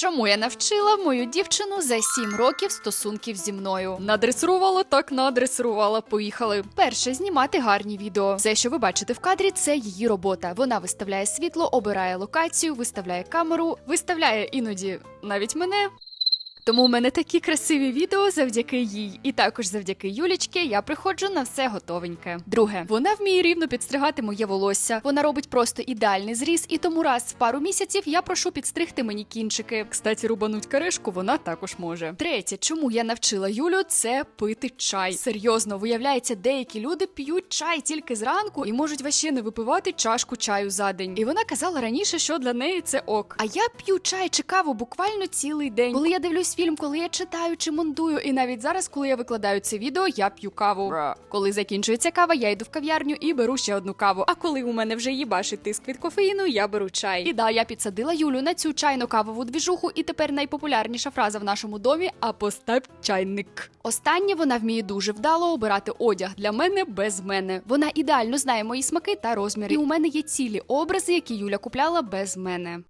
Чому я навчила мою дівчину за 7 років стосунків зі мною? Надресирувала, так надресирувала. Поїхали. Перше знімати гарні відео. Все, що ви бачите в кадрі, це її робота. Вона виставляє світло, обирає локацію, виставляє камеру, виставляє іноді навіть мене. Тому у мене такі красиві відео завдяки їй, і також завдяки Юлічки я приходжу на все готовеньке. Друге, вона вміє рівно підстригати моє волосся. Вона робить просто ідеальний зріз, і тому раз в пару місяців я прошу підстригти мені кінчики. Кстати, рубануть каришку вона також може. Третє, чому я навчила Юлю, це пити чай. Серйозно, виявляється, деякі люди п'ють чай тільки зранку і можуть ваще не випивати чашку чаю за день. І вона казала раніше, що для неї це ок. А я п'ю чай чи каву буквально цілий день. Коли я дивлюсь фільм, коли я читаю чи монтую, і навіть зараз, коли я викладаю це відео, я п'ю каву. Коли закінчується кава, я йду в кав'ярню і беру ще одну каву. А коли у мене вже їбашить тиск від кофеїну, я беру чай. І да, я підсадила Юлю на цю чайно кавову двіжуху, і тепер найпопулярніша фраза в нашому домі: а постав чайник. Останнє вона вміє дуже вдало обирати одяг для мене без мене. Вона ідеально знає мої смаки та розміри. І у мене є цілі образи, які Юля купляла без мене.